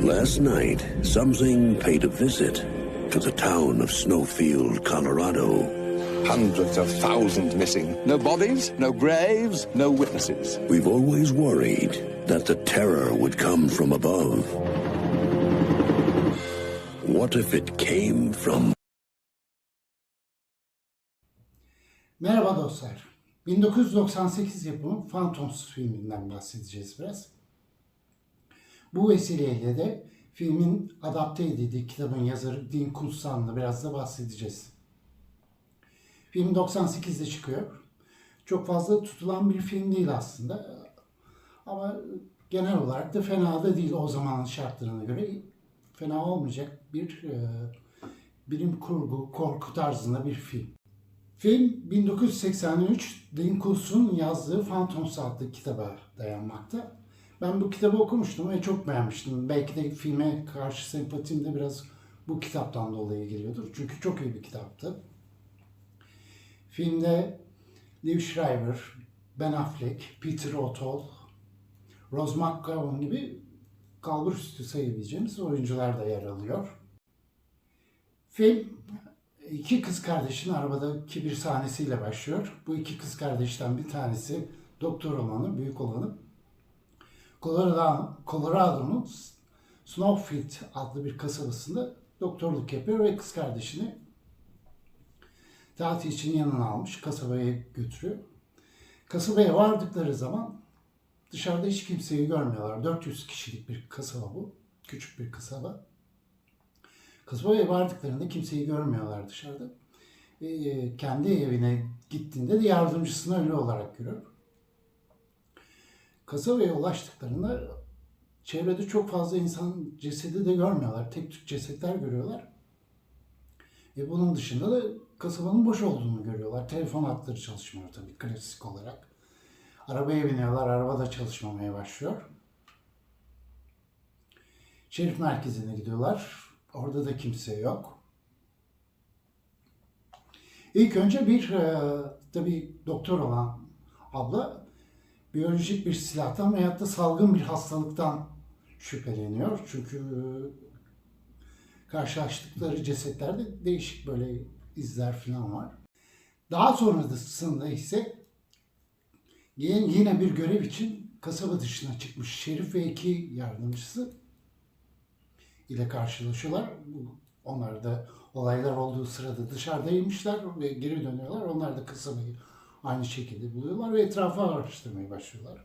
Last night, something paid a visit to the town of Snowfield, Colorado. Hundreds of thousands missing. No bodies, no graves, no witnesses. We've always worried that the terror would come from above. What if it came from Merhaba dostlar. 1998 yapımı Phantoms filminden bahsedeceğiz biraz. Bu vesileyle de filmin adapte edildiği kitabın yazarı Dean Kustann'la biraz da bahsedeceğiz. Film 98'de çıkıyor. Çok fazla tutulan bir film değil aslında. Ama genel olarak da fena da değil o zamanın şartlarına göre. Fena olmayacak bir e, bilim kurgu, korku tarzında bir film. Film 1983 Dean Koontz yazdığı Phantoms adlı kitaba dayanmakta. Ben bu kitabı okumuştum ve çok beğenmiştim. Belki de filme karşı sempatim de biraz bu kitaptan dolayı geliyordur. Çünkü çok iyi bir kitaptı. Filmde Liv Schreiber, Ben Affleck, Peter O'Toole, Rose McGowan gibi kalbur üstü sayabileceğimiz oyuncular da yer alıyor. Film iki kız kardeşin arabadaki bir sahnesiyle başlıyor. Bu iki kız kardeşten bir tanesi doktor olanı, büyük olanı Colorado'nun Snowfield adlı bir kasabasında doktorluk yapıyor ve kız kardeşini tatil için yanına almış, kasabaya götürüyor. Kasabaya vardıkları zaman dışarıda hiç kimseyi görmüyorlar. 400 kişilik bir kasaba bu. Küçük bir kasaba. Kasabaya vardıklarında kimseyi görmüyorlar dışarıda. E, kendi evine gittiğinde de yardımcısını ölü olarak görüyor. Kasabaya ulaştıklarında çevrede çok fazla insan cesedi de görmüyorlar. Tek tük cesetler görüyorlar. E bunun dışında da kasabanın boş olduğunu görüyorlar. Telefon hatları çalışmıyor tabii klasik olarak. Arabaya biniyorlar, araba da çalışmamaya başlıyor. Şerif merkezine gidiyorlar. Orada da kimse yok. İlk önce bir e, tabii doktor olan abla biyolojik bir silahtan veyahut da salgın bir hastalıktan şüpheleniyor. Çünkü e, karşılaştıkları cesetlerde değişik böyle izler falan var. Daha sonrasında ise yine bir görev için kasaba dışına çıkmış Şerif ve iki yardımcısı ile karşılaşıyorlar. Onlar da olaylar olduğu sırada dışarıdaymışlar ve geri dönüyorlar. Onlar da kasabayı aynı şekilde buluyorlar ve etrafı araştırmaya başlıyorlar.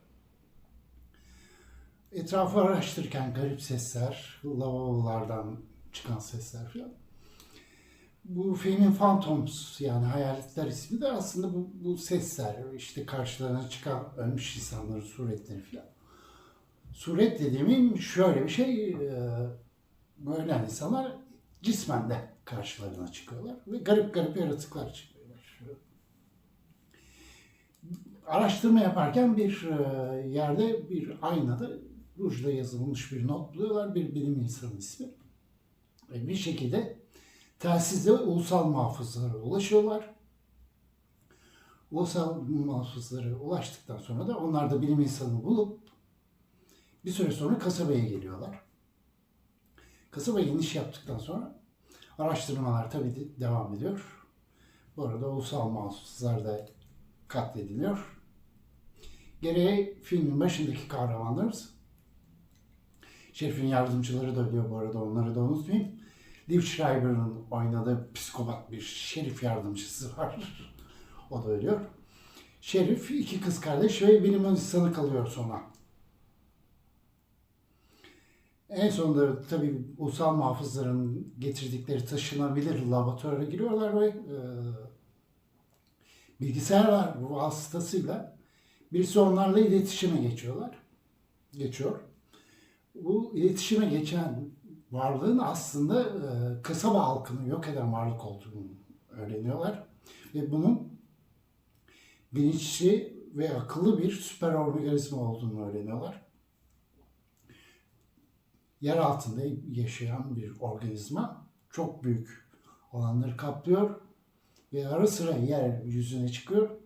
Etrafı araştırırken garip sesler, lavabolardan çıkan sesler falan. Bu filmin Phantoms yani Hayaletler ismi de aslında bu, bu sesler, işte karşılarına çıkan ölmüş insanların suretleri falan. Suret dediğim şöyle bir şey, e, böyle insanlar cismen de karşılarına çıkıyorlar ve garip garip yaratıklar çıkıyor. Araştırma yaparken bir e, yerde bir aynada rujla yazılmış bir not buluyorlar. Bir bilim insanı ismi. Ve bir şekilde telsizle ulusal muhafızlara ulaşıyorlar. Ulusal muhafızlara ulaştıktan sonra da onlar da bilim insanını bulup bir süre sonra kasabaya geliyorlar. Kasabaya iniş yaptıktan sonra araştırmalar tabii de devam ediyor. Bu arada ulusal muhafızlar da katlediliyor. Geriye filmin başındaki kahramanlarımız Şerif'in yardımcıları da ölüyor bu arada onları da unutmayayım. Liv Schreiber'ın oynadığı psikopat bir şerif yardımcısı var. o da ölüyor. Şerif iki kız kardeş ve bilim insanı kalıyor sonra. En sonunda tabii ulusal muhafızların getirdikleri taşınabilir laboratuvara giriyorlar ve e, bilgisayarlar vasıtasıyla birisi onlarla iletişime geçiyorlar. Geçiyor. Bu iletişime geçen varlığın aslında e, kasaba halkını yok eden varlık olduğunu öğreniyorlar. Ve bunun bilinçli ve akıllı bir süper organizma olduğunu öğreniyorlar. Yer altında yaşayan bir organizma çok büyük alanları kaplıyor ve ara sıra yer yüzüne çıkıyor.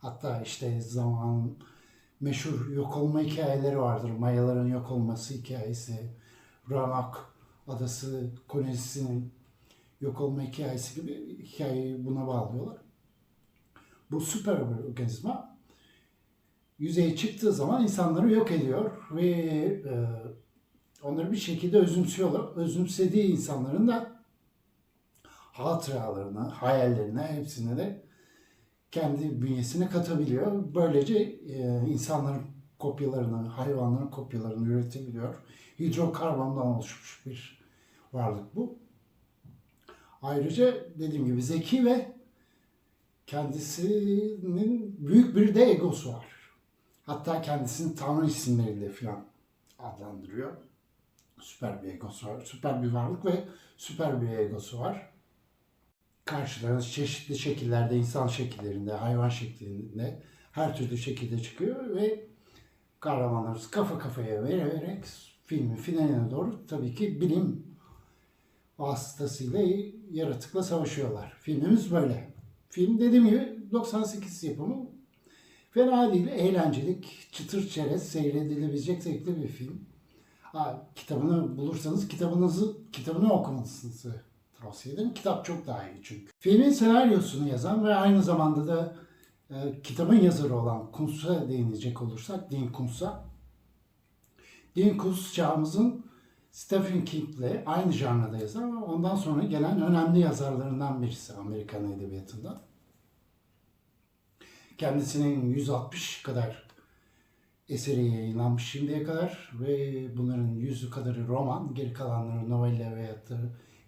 Hatta işte zaman meşhur yok olma hikayeleri vardır. Mayaların yok olması hikayesi, Ramak Adası kolonisinin yok olma hikayesi gibi hikayeyi buna bağlıyorlar. Bu süper bir organizma yüzeye çıktığı zaman insanları yok ediyor ve e, onları bir şekilde özümsüyorlar. Özümsediği insanların da hatıralarını, hayallerine hepsine de kendi bünyesine katabiliyor. Böylece e, insanların kopyalarını, hayvanların kopyalarını üretebiliyor. Hidrokarbondan oluşmuş bir varlık bu. Ayrıca dediğim gibi zeki ve kendisinin büyük bir de egosu var. Hatta kendisini tanrı isimleriyle falan adlandırıyor. Süper bir egosu var. Süper bir varlık ve süper bir egosu var. Karşılarına çeşitli şekillerde, insan şekillerinde, hayvan şeklinde her türlü şekilde çıkıyor ve kahramanlarımız kafa kafaya vererek filmin finaline doğru tabii ki bilim vasıtasıyla yaratıkla savaşıyorlar. Filmimiz böyle. Film dediğim gibi 98 yapımı fena değil, eğlencelik, çıtır çerez, seyredilebilecek zevkli bir film. Ha, kitabını bulursanız kitabınızı kitabını okumanızı tavsiye ederim. Kitap çok daha iyi çünkü. Filmin senaryosunu yazan ve aynı zamanda da e, kitabın yazarı olan Kuntz'a değinecek olursak, Dean Kuntz'a. Dean Kuntz çağımızın Stephen King'le aynı janrada yazan ve ondan sonra gelen önemli yazarlarından birisi Amerikan edebiyatında. Kendisinin 160 kadar eseri yayınlanmış şimdiye kadar ve bunların yüzü kadarı roman, geri kalanları novella veya da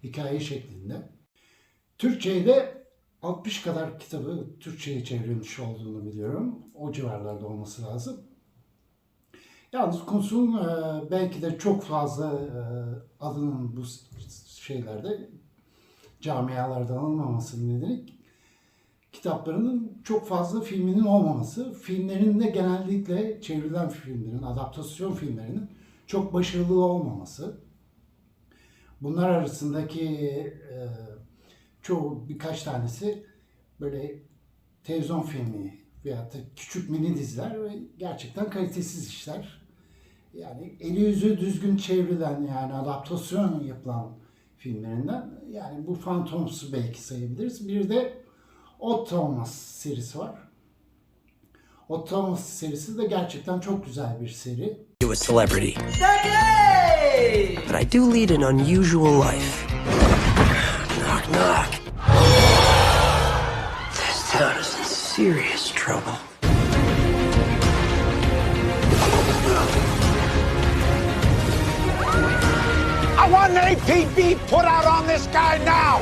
hikaye şeklinde. Türkçe'ye de 60 kadar kitabı Türkçe'ye çevrilmiş olduğunu biliyorum. O civarlarda olması lazım. Yalnız Kuntz'un e, belki de çok fazla e, adının bu şeylerde camialardan alınmamasının nedeni kitaplarının çok fazla filminin olmaması. Filmlerin de genellikle çevrilen filmlerin, adaptasyon filmlerinin çok başarılı olmaması. Bunlar arasındaki e, çoğu birkaç tanesi böyle televizyon filmi veyahut da küçük mini diziler ve gerçekten kalitesiz işler. Yani eli yüzü düzgün çevrilen yani adaptasyon yapılan filmlerinden yani bu Phantoms'u belki sayabiliriz. Bir de Odd Thomas serisi var. Odd Thomas serisi de gerçekten çok güzel bir seri. to a celebrity. But I do lead an unusual life. Knock, knock. This town is in serious trouble. I want an APB put out on this guy now!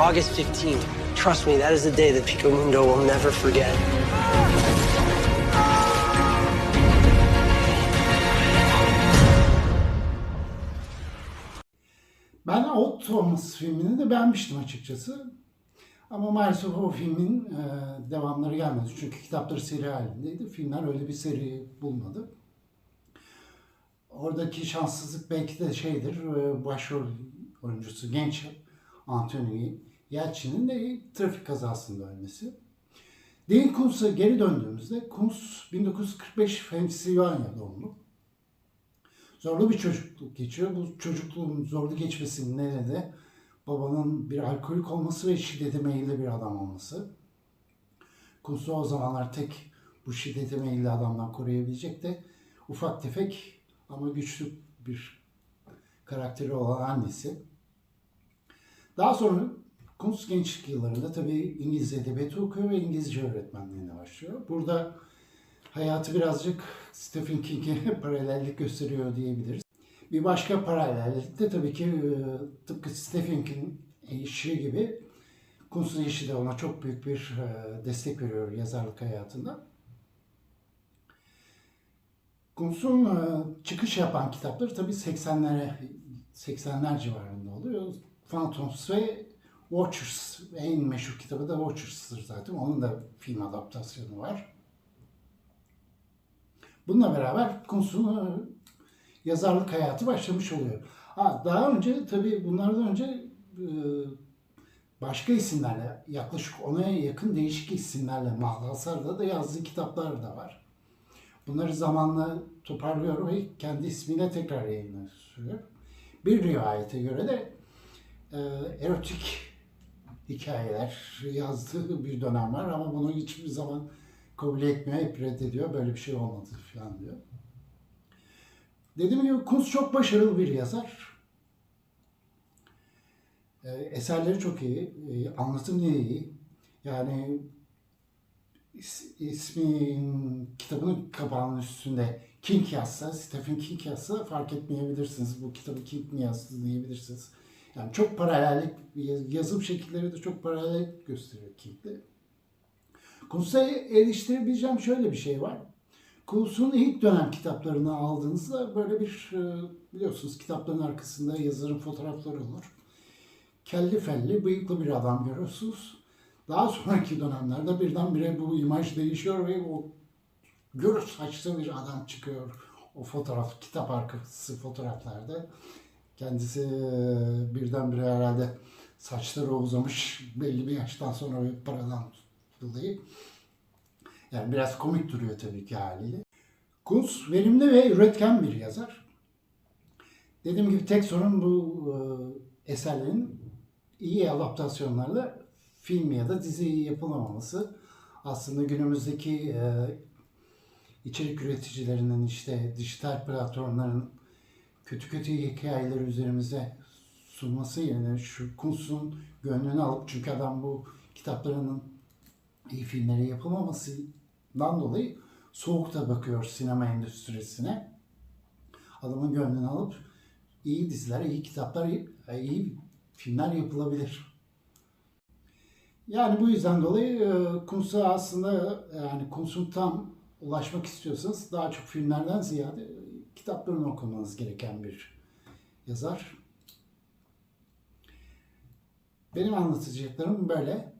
August 15th. Trust me, that is a day that Pico Mundo will never forget. Ben Odd Thomas filmini de beğenmiştim açıkçası. Ama maalesef o filmin e, devamları gelmedi. Çünkü kitapları seri halindeydi. Filmler öyle bir seri bulmadı. Oradaki şanssızlık belki de şeydir. e, Başrol oyuncusu genç Anthony Yelchin'in de trafik kazasında ölmesi. Dean Kuntz'a geri döndüğümüzde Kuntz 1945 Pennsylvania doğumlu. Zorlu bir çocukluk geçiyor. Bu çocukluğun zorlu geçmesinin nedeni babanın bir alkolik olması ve şiddete meyilli bir adam olması. Kuntz'u o zamanlar tek bu şiddete meyilli adamdan koruyabilecek de ufak tefek ama güçlü bir karakteri olan annesi. Daha sonra Kuntz gençlik yıllarında tabii İngiliz edebiyatı okuyor ve İngilizce öğretmenliğine başlıyor. Burada hayatı birazcık Stephen King'e paralellik gösteriyor diyebiliriz. Bir başka paralellik de tabii ki e, tıpkı Stephen King eşi gibi Kuntz'un eşi de ona çok büyük bir e, destek veriyor yazarlık hayatında. Kuntz'un e, çıkış yapan kitapları tabii 80'lere 80'ler civarında oluyor. Phantoms ve Watchers en meşhur kitabı da Watchers'tır zaten. Onun da film adaptasyonu var. Bununla beraber Kuntz'un e, yazarlık hayatı başlamış oluyor. Ha, daha önce tabii bunlardan önce e, başka isimlerle yaklaşık ona yakın değişik isimlerle Mahlasar'da da yazdığı kitaplar da var. Bunları zamanla toparlıyor ve kendi ismiyle tekrar yayınlıyor. Bir rivayete göre de e, erotik hikayeler yazdığı bir dönem var ama bunu hiçbir zaman kabul etmiyor, hep reddediyor. Böyle bir şey olmadı falan diyor. Dediğim gibi Kunz çok başarılı bir yazar. E, eserleri çok iyi, e, anlatımı iyi. Yani is- ismin kitabının kapağının üstünde King yazsa, Stephen King yazsa fark etmeyebilirsiniz. Bu kitabı King mi yazdı diyebilirsiniz. Yani çok paralellik, yaz- yazım şekilleri de çok paralellik gösteriyor King'de. Kuntz'a eleştirebileceğim şöyle bir şey var. Kuntz'un ilk dönem kitaplarını aldığınızda böyle bir e, biliyorsunuz kitapların arkasında yazarın fotoğrafları olur. Kelli felli, bıyıklı bir adam görüyorsunuz. Daha sonraki dönemlerde birdenbire bu imaj değişiyor ve o gür saçlı bir adam çıkıyor o fotoğraf, kitap arkası fotoğraflarda. Kendisi e, birdenbire herhalde saçları uzamış belli bir yaştan sonra bir paradan dolayı. Yani biraz komik duruyor tabii ki haliyle. Kuntz verimli ve üretken bir yazar. Dediğim gibi tek sorun bu e, eserlerin iyi adaptasyonlarla film ya da dizi yapılamaması. Aslında günümüzdeki e, içerik üreticilerinin işte dijital platformların kötü kötü hikayeleri üzerimize sunması yerine şu Kuntz'un gönlünü alıp çünkü adam bu kitaplarının iyi filmleri yapılmamasından dolayı soğuk da bakıyor sinema endüstrisine. Adamın gönlünü alıp iyi diziler, iyi kitaplar, iyi, filmler yapılabilir. Yani bu yüzden dolayı e, Kuntz'a aslında yani Kuntz'un tam ulaşmak istiyorsanız daha çok filmlerden ziyade kitaplarını okumanız gereken bir yazar. Benim anlatacaklarım böyle.